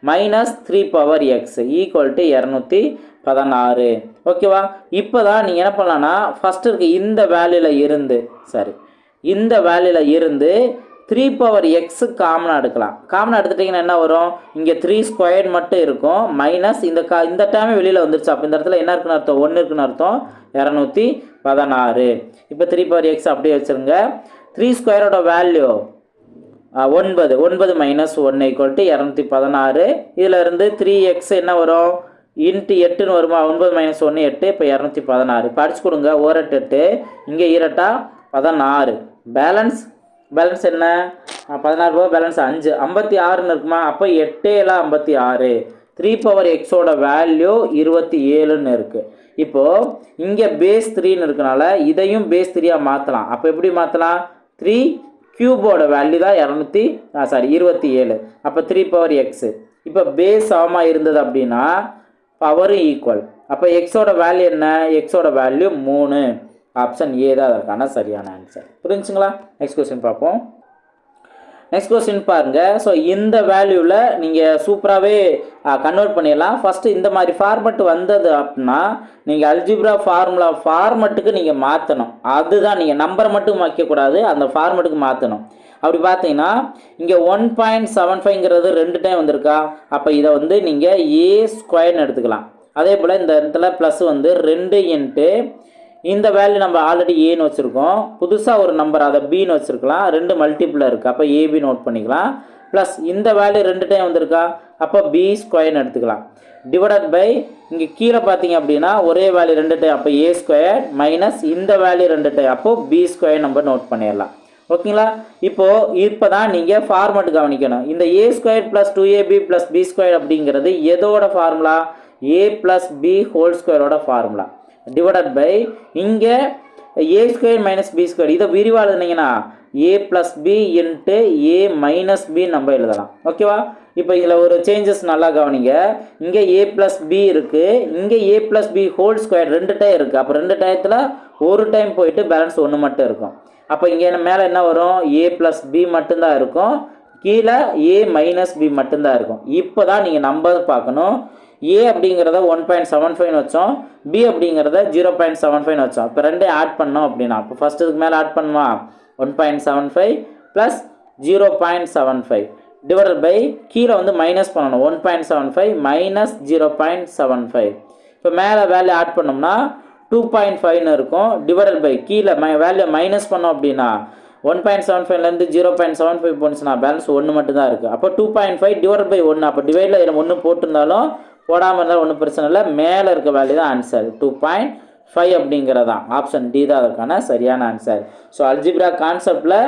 Minus three power x equal to இரநூத்தி பதினாறு. ஓகேவா இப்போ தான் நீங்கள் என்ன பண்ணலான்னா ஃபஸ்ட்டு இருக்க இந்த வேல்யூவில் இருந்து சரி இந்த வேல்யூவில் இருந்து த்ரீ பவர் எக்ஸு காமனாக எடுக்கலாம். காமனாக எடுத்துட்டிங்கன்னா என்ன வரும்? இங்கே த்ரீ ஸ்கொயர் மட்டும் இருக்கும். மைனஸ் இந்த கா இந்த டைமே வெளியில் வந்துருச்சு. அப்போ இந்த இடத்துல என்ன இருக்குன்னு அர்த்தம்? ஒன்று இருக்குன்னு அர்த்தம். இரநூத்தி பதினாறு. இப்போ த்ரீ பவர் எக்ஸ் அப்படியே வச்சுருங்க. த்ரீ ஸ்கொயரோட வேல்யூ ஒன்பது. ஒன்பது மைனஸ் ஒன்று ஈக்குவல் டு இரநூத்தி பதினாறு. இதில் இருந்து த்ரீ எக்ஸ் என்ன வரும்? இன்ட்டு எட்டுன்னு வருமா? ஒன்பது மைனஸ் ஒன்று எட்டு இப்போ இரநூத்தி பதினாறு. படிச்சு கொடுங்க. ஓரட்டு எட்டு. இங்கே ஈரட்டா பதினாறு. பேலன்ஸ் பேலன்ஸ் என்ன? பதினாறு ரூபா பேலன்ஸ் அஞ்சு. ஐம்பத்தி ஆறுன்னு இருக்குமா? அப்போ எட்டே ஐம்பத்தி ஆறு. த்ரீ பவர் எக்ஸோட வேல்யூ இருபத்தி ஏழுன்னு இருக்குது இப்போது இங்கே பேஸ் த்ரீன்னு இருக்கனால இதையும் பேஸ் த்ரீயாக மாற்றலாம் அப்போ எப்படி மாற்றலாம் த்ரீ கியூபோட வேல்யூ தான் இரநூத்தி சாரி இருபத்தி ஏழு. அப்போ த்ரீ பவர் எக்ஸு இப்போ பேஸ் சமமாக இருந்தது அப்படின்னா பவரும் ஈக்குவல் அப்போ எக்ஸோட வேல்யூ என்ன? எக்ஸோட வேல்யூ மூணு. ஆப்ஷன் ஏ தான். அதற்கான சரியான ஆன்சர் புரிஞ்சுங்களா? நெக்ஸ்ட் கொஸ்டின் பார்ப்போம். நெக்ஸ்ட் கொஸ்டின் பாருங்க. ஸோ இந்த வேல்யூவில் நீங்கள் சூப்பராகவே கன்வெர்ட் பண்ணிடலாம். ஃபஸ்ட்டு இந்த மாதிரி ஃபார்மெட் வந்தது அப்படின்னா நீங்கள் அல்ஜிப்ரா ஃபார்முலா ஃபார்மெட்டுக்கு நீங்கள் மாற்றணும் அதுதான் நீங்கள் நம்பரை மட்டும் வைக்கக்கூடாது அந்த ஃபார்மெட்டுக்கு மாற்றணும் அப்படி பார்த்தீங்கன்னா இங்கே ஒன் பாயிண்ட் செவன் ஃபைவ்ங்கிறது ரெண்டு டைம் வந்திருக்கா. அப்போ இதை வந்து நீங்கள் ஏ ஸ்கொயர்னு எடுத்துக்கலாம். அதே போல் இந்த இடத்துல ப்ளஸ் வந்து ரெண்டு இன்ட்டு இந்த வேல்யூ நம்ம ஆல்ரெடி ஏன்னு வச்சுருக்கோம். புதுசாக ஒரு நம்பர் அதை பின்னு வச்சுருக்கலாம். ரெண்டு மல்டிப்பிள் இருக்குது அப்போ ஏபி நோட் பண்ணிக்கலாம். ப்ளஸ் இந்த வேல்யூ ரெண்டு டைம் வந்திருக்கா? அப்போ பி ஸ்கொயர்னு எடுத்துக்கலாம். டிவைடட் பை இங்கே கீழே பார்த்தீங்க அப்படின்னா ஒரே வேல்யூ ரெண்டு டைம் அப்போ ஏ ஸ்கொயர் மைனஸ் இந்த வேல்யூ ரெண்டு டைம் அப்போது பி ஸ்கொயர் நம்ம நோட் பண்ணிடலாம். ஓகேங்களா? இப்போது இப்போ தான் நீங்கள் ஃபார்மெட் கவனிக்கணும். இந்த A square plus two AB plus B square அப்படிங்கிறது எதோட formula A plus B whole ஸ்கொயரோட ஃபார்முலா டிவைடட் பை இங்கே A square minus B square இதை விரிவாக எழுதுனீங்கன்னா A plus B into A minus B நம்ம எழுதலாம். ஓகேவா இப்போ இதில் ஒரு சேஞ்சஸ் நல்லா கவனிங்க. இங்கே ஏ ப்ளஸ் பி இருக்குது இங்கே A plus B whole square ரெண்டு டைம் இருக்குது அப்போ ரெண்டு டயத்தில் ஒரு டைம் போயிட்டு பேலன்ஸ் ஒன்று மட்டும் இருக்கும். அப்போ இங்கே மேலே என்ன வரும்? ஏ ப்ளஸ் பி மட்டும்தான் இருக்கும். கீழே ஏ மைனஸ் பி மட்டும்தான் இருக்கும். இப்போ தான் நீங்கள் நம்பர் பார்க்கணும். ஏ அப்படிங்கிறத ஒன் பாயிண்ட் செவன் ஃபைவ் வச்சோம். பி அப்படிங்கிறத ஜீரோ பாயிண்ட் செவன் ஃபைவ் வச்சோம். இப்போ ரெண்டே ஆட் பண்ணோம் அப்படின்னா இப்போ ஃபஸ்ட் இதுக்கு மேலே ஆட் பண்ணுமா? One point seven five plus zero point seven five divided by கீழே வந்து மைனஸ் பண்ணணும். One point seven five minus zero point seven five இப்போ மேலே வேல்யூ ஆட் பண்ணோம்னா டூ பாயிண்ட் ஃபைவ்னு இருக்கும். டிவைடட் பை கீழே மை வேல்யூ மைனஸ் பண்ணோம் அப்படின்னா ஒன் பாயிண்ட் செவன் ஃபைவ்லேருந்து ஜீரோ பாயிண்ட் செவன் ஃபைவ் போனுச்சுன்னா பேலன்ஸ் ஒன்று மட்டும் தான் இருக்குது அப்போ two point five divide by ஒன்று அப்போ டிவைடில் ஒன்று போட்டிருந்தாலும் போடாமல் இருந்தாலும் ஒன்றும் பிரச்சனை இல்லை. மேலே இருக்க வேல்யூ தான் ஆன்சர் டூ பாயிண்ட் ஃபைவ் அப்படிங்கிறதான். ஆப்ஷன் டி தான் அதற்கான சரியான ஆன்சர் ஸோ அல்ஜிப்ரா கான்செப்டில்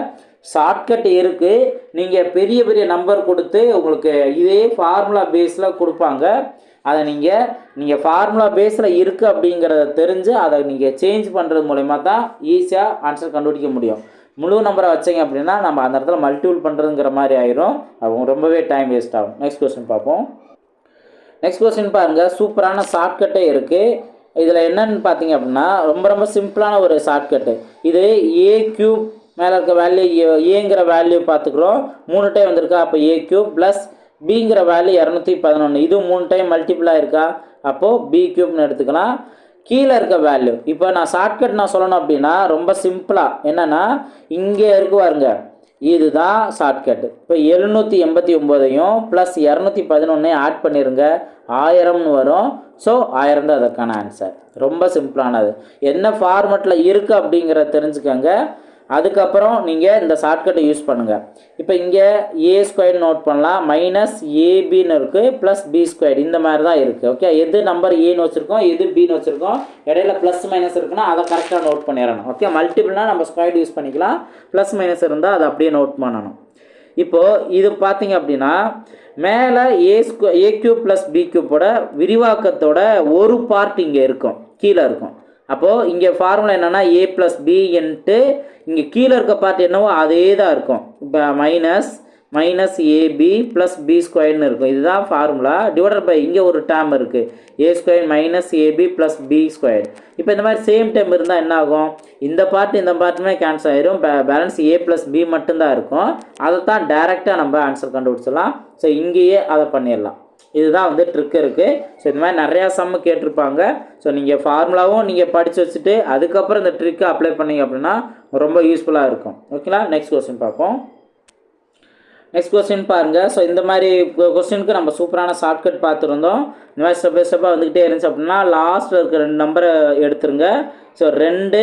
ஷார்ட்கட் இருக்குது நீங்கள் பெரிய பெரிய நம்பர் கொடுத்து உங்களுக்கு இதே ஃபார்முலா பேஸில் கொடுப்பாங்க. அதை நீங்கள் நீங்கள் ஃபார்முலா பேஸில் இருக்குது அப்படிங்கிறத தெரிஞ்சு அதை நீங்கள் சேஞ்ச் பண்ணுறது மூலயமா தான் ஈஸியாக ஆன்சர் கண்டுபிடிக்க முடியும். முழு நம்பரை வச்சீங்க அப்படின்னா நம்ம அந்த இடத்துல மல்டிபிள் பண்ணுறதுங்கிற மாதிரி ஆயிரும். அவங்க ரொம்பவே டைம் வேஸ்ட் ஆகும். நெக்ஸ்ட் கொஸ்டின் பார்ப்போம். நெக்ஸ்ட் கொஸ்டின் பாருங்கள் சூப்பரான ஷார்ட்கட்டே இருக்குது இதில் என்னன்னு பார்த்தீங்க அப்படின்னா ரொம்ப ரொம்ப சிம்பிளான ஒரு ஷார்ட்கட்டு இது ஏ கியூப் மேலே இருக்க வேல்யூ ஏங்கிற வேல்யூ பார்த்துக்குறோம் மூணு டைம் வந்திருக்கா? அப்போ ஏ கியூப் ப்ளஸ் பிங்கிற வேல்யூ இரநூத்தி பதினொன்று இது மூணு டைம் மல்டிபிளாக இருக்கா அப்போது பி கியூப்னு எடுத்துக்கலாம். கீழே இருக்க வேல்யூ இப்போ நான் ஷார்ட்கட் நான் சொல்லணும் அப்படின்னா ரொம்ப சிம்பிளாக என்னென்னா இங்கே இருக்கு பாருங்க. இதுதான் ஷார்ட்கட் இப்போ எழுநூற்றி எண்பத்தி ஒம்போதையும் ப்ளஸ் இரநூத்தி பதினொன்றையும் ஆட் பண்ணிடுங்க ஆயிரம்னு வரும். ஸோ ஆயிரம் தான் அதற்கான ஆன்சர் ரொம்ப சிம்பிளானது என்ன ஃபார்மெட்டில் இருக்குது அப்படிங்கிறத தெரிஞ்சுக்கோங்க. அதுக்கப்புறம் நீங்கள் இந்த ஷார்ட்கட்டை யூஸ் பண்ணுங்கள் இப்போ இங்கே ஏ ஸ்கொயர் நோட் பண்ணலாம். மைனஸ் ஏபின்னு இருக்குது ப்ளஸ் பி ஸ்கொயர் இந்த மாதிரி தான் இருக்குது ஓகே எது நம்பர் ஏன்னு வச்சுருக்கோம் எது பின்னு வச்சுருக்கோம் இடையில ப்ளஸ் மைனஸ் இருக்குன்னா அதை கரெக்டாக நோட் பண்ணிடணும். ஓகே மல்டிபிள்னா நம்ம ஸ்கொயர் யூஸ் பண்ணிக்கலாம். ப்ளஸ் மைனஸ் இருந்தால் அதை அப்படியே நோட் பண்ணணும். இப்போது இது பார்த்தீங்க அப்படின்னா மேலே ஏ ஸ்கொ ஏ கியூப் ப்ளஸ் பி கியூப்போட விரிவாக்கத்தோட ஒரு பார்ட் இங்கே இருக்கும். கீழே இருக்கும். அப்போது இங்கே ஃபார்முலா என்னென்னா ஏ ப்ளஸ் பின்ட்டு இங்கே கீழே இருக்க பார்ட் என்னவோ அதே தான் இருக்கும். இப்போ minus minus AB plus B ஸ்கொயர்னு இருக்கும். இதுதான் ஃபார்முலா டிவைடட் பை இங்கே ஒரு டேம் இருக்குது A square minus AB plus B square இப்போ இந்த மாதிரி சேம் டைம் இருந்தால் என்ன ஆகும் இந்த பார்ட் இந்த பார்ட்டுமே கேன்சல் ஆயிரும். பேலன்ஸ் ஏ ப்ளஸ் பி மட்டும்தான் இருக்கும். அதை தான் டேரெக்டாக நம்ம ஆன்சர் கண்டுபிடிச்சிடலாம். ஸோ இங்கேயே அதை பண்ணிடலாம். இதுதான் வந்து ட்ரிக் இருக்குது ஸோ இந்த மாதிரி நிறையா சம்மு கேட்டிருப்பாங்க. ஸோ நீங்கள் ஃபார்முலாவும் நீங்கள் படித்து வச்சுட்டு அதுக்கப்புறம் இந்த ட்ரிக்கை அப்ளை பண்ணீங்க அப்படின்னா ரொம்ப யூஸ்ஃபுல்லாக இருக்கும். ஓகேங்களா நெக்ஸ்ட் கொஸ்டின் பார்ப்போம். நெக்ஸ்ட் கொஸ்டின் பாருங்கள் ஸோ இந்த மாதிரி கொஸ்டினுக்கு நம்ம சூப்பரான ஷார்ட்கட் பார்த்துருந்தோம். இந்த மாதிரி ஸ்டெப் பை ஸ்டெப்பாக வந்துக்கிட்டே இருந்துச்சு அப்படின்னா லாஸ்ட்டில் இருக்க ரெண்டு நம்பரை எடுத்துருங்க. ஸோ ரெண்டு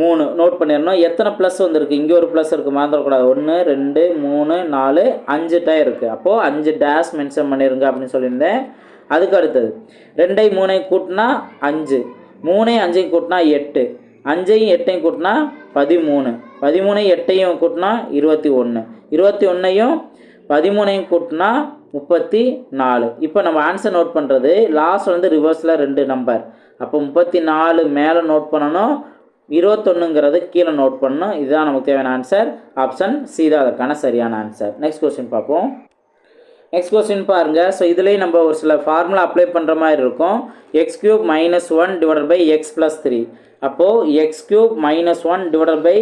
மூணு நோட் பண்ணிடணும். எத்தனை ப்ளஸ் வந்திருக்கு? இங்கே ஒரு ப்ளஸ் இருக்குது மறந்துடக்கூடாது. ஒன்று ரெண்டு மூணு நாலு அஞ்சு டயர் இருக்குது அப்போது அஞ்சு டேஷ் மென்ஷன் பண்ணிடுங்க அப்படின்னு சொல்லியிருந்தேன். அதுக்கு அடுத்தது ரெண்டை மூணை கூட்டினா அஞ்சு. மூணை அஞ்சையும் கூட்டினா எட்டு. அஞ்சையும் எட்டையும் கூட்டினா பதிமூணு. பதிமூணையும் எட்டையும் கூட்டினா இருபத்தி ஒன்று இருபத்தி ஒன்றையும் பதிமூணையும் கூட்டினா முப்பத்தி நாலு. இப்போ நம்ம ஆன்சர் நோட் பண்ணுறது லாஸ்ட் வந்து ரிவர்ஸில் ரெண்டு நம்பர் அப்போ முப்பத்தி நாலு மேலே நோட் பண்ணணும். இருபத்தொன்னுங்கிறது கீழே நோட் பண்ணணும். இதுதான் நமக்கு தேவையான ஆன்சர் ஆப்ஷன் சி தான் அதற்கான சரியான ஆன்சர் நெக்ஸ்ட் கொஸ்டின் பார்ப்போம். நெக்ஸ்ட் கொஸ்டின் பாருங்கள் ஸோ இதுலேயும் நம்ம ஒரு சில ஃபார்முலா அப்ளை பண்ணுற மாதிரி இருக்கும். X cube minus one divide by x plus three அப்போது x cube minus one divide by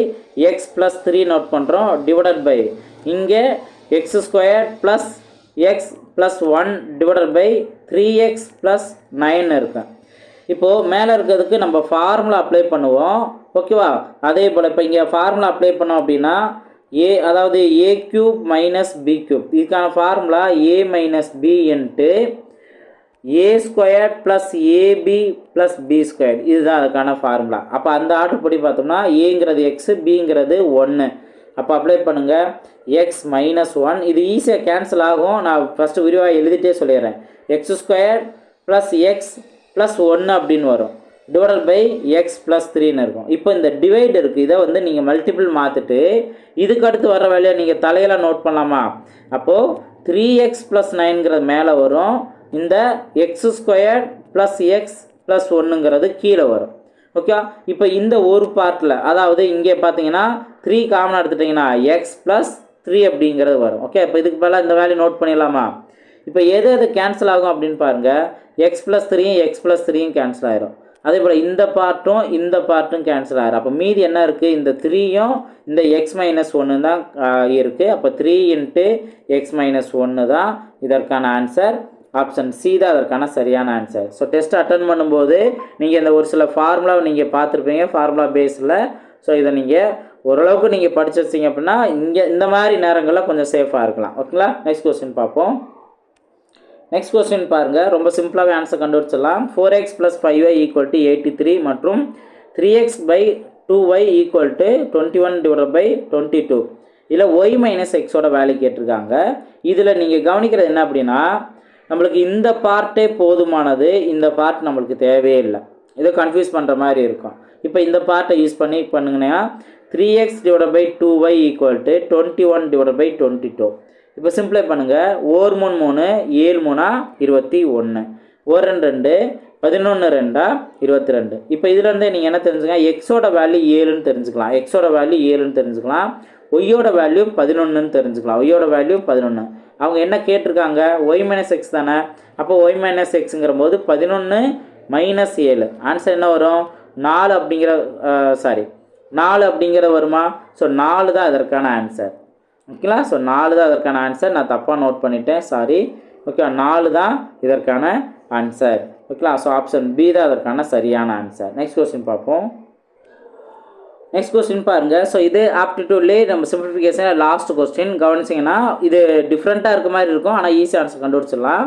x plus three note பண்ணுறோம் டிவைடட் பை இங்கே x square plus x plus one divided by three x plus nine இருக்கு. இப்போது மேலே இருக்கிறதுக்கு நம்ம formula apply பண்ணுவோம். ஓகேவா அதே போல் இப்போ இங்கே ஃபார்முலா அப்ளை பண்ணோம் அப்படின்னா ஏ அதாவது a cube minus b cube இதுக்கான formula a minus b into a square plus ab plus b square இதுதான் அதுக்கான ஃபார்முலா அப்போ அந்த ஆர்டர் படி பார்த்தோம்னா ஏங்கிறது எக்ஸு பிங்கிறது ஒன்று அப்போ அப்ளை பண்ணுங்கள் எக்ஸ் மைனஸ் ஒன் இது ஈஸியாக கேன்சல் ஆகும். நான் ஃபஸ்ட்டு விரிவாக எழுதிட்டே சொல்லிடுறேன். X square plus x plus ஒன்று அப்படின்னு வரும். டிவைடட் பை எக்ஸ் ப்ளஸ் த்ரீன்னு இருக்கும். இப்போ இந்த டிவைட் இருக்குது இதை வந்து நீங்கள் மல்டிபிள் மாற்றிட்டு இதுக்கு அடுத்து வர வேலையை நீங்கள் தலையில் நோட் பண்ணலாமா? அப்போது த்ரீ எக்ஸ் ப்ளஸ் நைன்கிறது மேலே வரும். இந்த x square plus x plus ஒன்றுங்கிறது கீழே வரும். ஓகே இப்போ இந்த ஒரு பார்ட்டில் அதாவது இங்கே பார்த்தீங்கன்னா த்ரீ காமனாக எடுத்துட்டிங்கன்னா எக்ஸ் ப்ளஸ் த்ரீ அப்படிங்கிறது வரும். ஓகே இப்போ இதுக்கு பதிலாக இந்த வேல்யூ நோட் பண்ணிடலாமா? இப்போ எது எது கேன்சல் ஆகும் அப்படின்னு பாருங்கள் எக்ஸ் ப்ளஸ் த்ரீயும் எக்ஸ் ப்ளஸ் த்ரீயும் கேன்சல் ஆயிரும். அதே போல் இந்த பார்ட்டும் இந்த பார்ட்டும் கேன்சல் ஆகிடும் அப்போ மீதி என்ன இருக்குது இந்த த்ரீயும் இந்த எக்ஸ் மைனஸ் ஒன்று தான் இருக்குது அப்போ த்ரீ இன்ட்டு எக்ஸ் மைனஸ் ஒன்று தான் இதற்கான ஆன்சர் ஆப்ஷன் சி தான் அதற்கான சரியான ஆன்சர் ஸோ டெஸ்ட் அட்டன் பண்ணும்போது நீங்கள் இந்த ஒரு சில ஃபார்முலாவை நீங்கள் பார்த்துருப்பீங்க. ஃபார்முலா பேஸில் ஸோ இதை நீங்கள் ஓரளவுக்கு நீங்கள் படிச்சு வச்சிங்க அப்படின்னா இங்கே இந்த மாதிரி நேரங்களில் கொஞ்சம் சேஃபாக இருக்கலாம். ஓகேங்களா நெக்ஸ்ட் கொஸ்டின் பார்ப்போம். நெக்ஸ்ட் கொஸ்டின் பாருங்கள் ரொம்ப சிம்பிளாகவே ஆன்சர் கண்டுபிடிச்சிடலாம். Four x plus five y equal to eighty three மற்றும் three x by two y equal to twenty one divide by twenty two இதில் ஒய் மைனஸ் எக்ஸோட வேல்யூ கேட்டிருக்காங்க. இதில் நீங்கள் கவனிக்கிறது என்ன அப்படின்னா நம்மளுக்கு இந்த பார்ட்டே போதுமானது இந்த பார்ட் நம்மளுக்கு தேவையே இல்லை. இதை கன்ஃபியூஸ் பண்ணுற மாதிரி இருக்கும். இப்போ இந்த பார்ட்டை யூஸ் பண்ணி பண்ணுங்கன்னா three x divide by two y equal to twenty one divide by twenty two இப்போ சிம்பிளை பண்ணுங்கள் ஓர் மூணு மூணு ஏழு மூணா இருபத்தி ஒன்று. ஒரு ரெண்டு ரெண்டு பதினொன்று ரெண்டா இருபத்தி ரெண்டு. இப்போ இதுலேருந்து நீங்கள் என்ன தெரிஞ்சுக்கலாம் எக்ஸோட வேல்யூ ஏழுன்னு தெரிஞ்சுக்கலாம். எக்ஸோட வேல்யூ ஏழுன்னு தெரிஞ்சுக்கலாம். ஒய்யோட வேல்யூ பதினொன்றுன்னு தெரிஞ்சுக்கலாம். ஒய்யோட வேல்யூ பதினொன்று அவங்க என்ன கேட்டிருக்காங்க? ஒய் மைனஸ் எக்ஸ் தானே. அப்போ ஒய் மைனஸ் எக்ஸுங்கிற போது பதினொன்று மைனஸ் ஏழு. ஆன்சர் என்ன வரும்? நாலு அப்படிங்கிற சாரி நாலு அப்படிங்கிற வருமா? ஸோ நாலு தான் அதற்கான ஆன்சர் ஓகேங்களா? ஸோ நாலு தான் அதற்கான ஆன்சர் நான் தப்பாக நோட் பண்ணிட்டேன். சாரி ஓகே நாலு தான் இதற்கான ஆன்சர் ஓகேங்களா? ஸோ ஆப்ஷன் பி தான் அதற்கான சரியான ஆன்சர் நெக்ஸ்ட் கொஸ்டின் பார்ப்போம். நெக்ஸ்ட் கொஸ்டின் பாருங்கள் ஸோ இது ஆப்டிடியூட்லேயே நம்ம சிம்பிளிஃபிகேஷன் லாஸ்ட் கொஸ்டின் கவனிச்சிங்கன்னா இது டிஃப்ரெண்ட்டாக இருக்க மாதிரி இருக்கும். ஆனால் ஈஸி ஆன்சர் கண்டுபிடிச்சிடலாம்.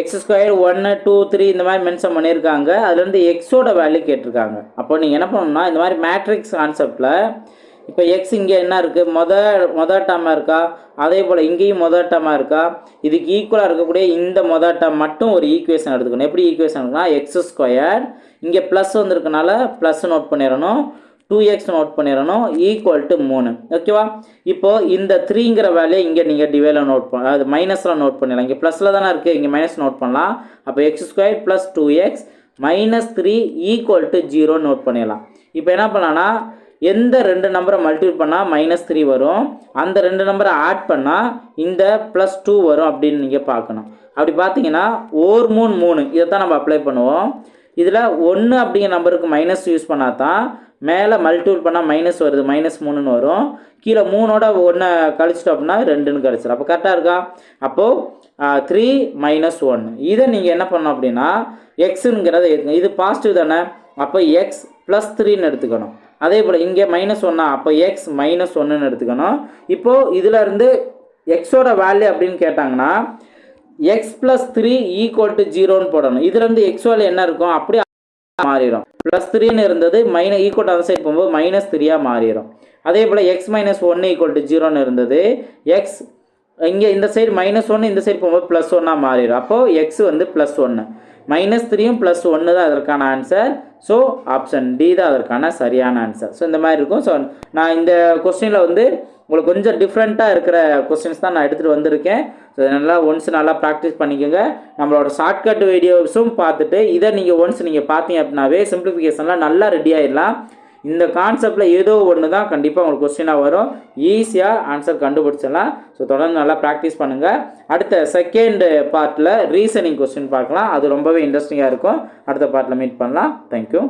எக்ஸ் ஸ்கொயர் ஒன்று டூ த்ரீ இந்த மாதிரி மென்ஷன் பண்ணியிருக்காங்க. அதுலேருந்து எக்ஸோட வேல்யூ கேட்டிருக்காங்க. அப்போ நீங்கள் என்ன பண்ணணும்னா இந்த மாதிரி மேட்ரிக்ஸ் கான்செப்டில் இப்போ எக்ஸ் இங்கே என்ன இருக்குது மொத மொதல் டேமாக இருக்கா? அதே போல் இங்கேயும் மொதல் டேமாக இருக்கா? இதுக்கு ஈக்குவலாக இருக்கக்கூடிய இந்த மொதல் டேம் மட்டும் ஒரு ஈக்குவேஷன் எடுத்துக்கணும். எப்படி ஈக்குவேஷன் இருக்குன்னா எக்ஸ் ஸ்கொயர் இங்கே ப்ளஸ் வந்திருக்கனால ப்ளஸ் நோட் பண்ணிடணும். டூ எக்ஸ் நோட் பண்ணிடணும். ஈக்குவல் டு மூணு. ஓகேவா இப்போது இந்த த்ரீங்கிற வேலையை இங்கே நீங்கள் டிவைடில் நோட் பண்ண அது மைனஸில் நோட் பண்ணிடலாம். இங்கே ப்ளஸில் தானே இருக்குது இங்கே மைனஸ் நோட் பண்ணலாம். அப்போ x square plus two x minus three equal to zero note பண்ணிடலாம். இப்போ என்ன பண்ணலாம்னா எந்த ரெண்டு நம்பரை மல்டிபிள் பண்ணால் மைனஸ் த்ரீ வரும்? அந்த ரெண்டு நம்பரை ஆட் பண்ணால் இந்த ப்ளஸ் டூ வரும் அப்படின்னு நீங்கள் பார்க்கணும். அப்படி பார்த்தீங்கன்னா ஓர் மூணு மூணு இதை தான் நம்ம அப்ளை பண்ணுவோம். இதில் ஒன்று அப்படிங்கிற நம்பருக்கு மைனஸ் யூஸ் பண்ணால் தான் மேலே மல்டிபிள் பண்ணால் மைனஸ் வருது மைனஸ் மூணுன்னு வரும். கீழே மூணோட ஒன்றை கழிச்சிட்டோம் அப்படின்னா ரெண்டுன்னு கழிச்சிடும். அப்போ கரெக்டாக இருக்கா? அப்போது த்ரீ மைனஸ் ஒன்று இதை நீங்கள் என்ன பண்ணணும் அப்படின்னா எக்ஸுங்கிறத எடுக்கணும் இது பாசிட்டிவ் தானே? அப்போ எக்ஸ் ப்ளஸ் த்ரீன்னு எடுத்துக்கணும். அதே போல் இங்கே மைனஸ் ஒன்னா அப்போ எக்ஸ் மைனஸ் ஒன்றுன்னு எடுத்துக்கணும். இப்போது இதிலருந்து எக்ஸோட வேல்யூ அப்படின்னு கேட்டாங்கன்னா x plus three equal to ஜீரோன்னு போடணும். இதுலேருந்து எக்ஸ் வேல்யூ என்ன இருக்கும்? அப்படியே மாறிடும். ப்ளஸ் த்ரீன்னு இருந்தது மைனஸ் ஈக்குவல் அந்த சைடு போகும்போது மைனஸ் த்ரீயாக மாறிடும். அதே போல் எக்ஸ் மைனஸ் ஒன்று ஈக்குவல் டு ஜீரோன்னு இருந்தது எக்ஸ் இங்கே இந்த சைடு மைனஸ் ஒன்று இந்த சைடு போகும்போது ப்ளஸ் ஒன்னாக மாறிடும். அப்போது எக்ஸ் வந்து ப்ளஸ் ஒன்று மைனஸ் த்ரீயும் ப்ளஸ் ஒன்று தான் அதற்கான ஆன்சர் ஸோ ஆப்ஷன் டி தான் அதற்கான சரியான ஆன்சர் ஸோ இந்த மாதிரி இருக்கும். ஸோ நான் இந்த கொஸ்டினில் வந்து உங்களுக்கு கொஞ்சம் டிஃப்ரெண்ட்டாக இருக்கிற கொஸ்டின்ஸ் தான் நான் எடுத்துகிட்டு வந்திருக்கேன். ஸோ நல்லா ஒன்ஸ் நல்லா ப்ராக்டிஸ் பண்ணிக்கோங்க. நம்மளோட ஷார்ட்கட் வீடியோஸும் பார்த்துட்டு இதை நீங்கள் ஒன்ஸ் நீங்கள் பார்த்தீங்க அப்படின்னாவே சிம்பிளிஃபிகேஷன்லாம் நல்லா ரெடி ஆயிடலாம். இந்த கான்செப்டில் ஏதோ ஒன்று தான் கண்டிப்பாக உங்களுக்கு கொஸ்டினாக வரும். ஈஸியாக ஆன்சர் கண்டுபிடிச்சிடலாம். ஸோ தொடர்ந்து நல்லா ப்ராக்டிஸ் பண்ணுங்கள் அடுத்த செகண்ட் பார்ட்டில் ரீசனிங் கொஸ்டின் பார்க்கலாம். அது ரொம்பவே இன்ட்ரெஸ்டிங்காக இருக்கும். அடுத்த பார்ட்டில் மீட் பண்ணலாம். தேங்க்யூ